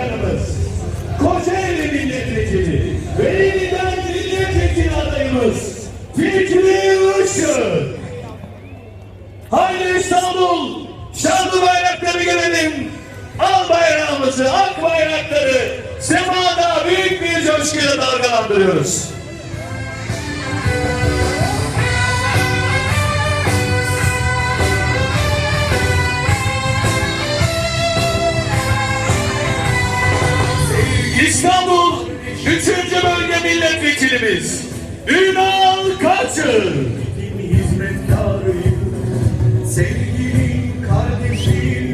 Başbakanımız, Kocaeli Milletvekili, Veli'den Milletvekili adayımız Fikri Işık. Haydi İstanbul, şanlı bayrakları görelim. Al bayrağımızı, ak bayrakları semada büyük bir coşkuyla dalgalandırıyoruz. İstanbul 3. Bölge Milletvekilimiz Ünal Kaçır. hizmetkarıyım Sevgili kardeşim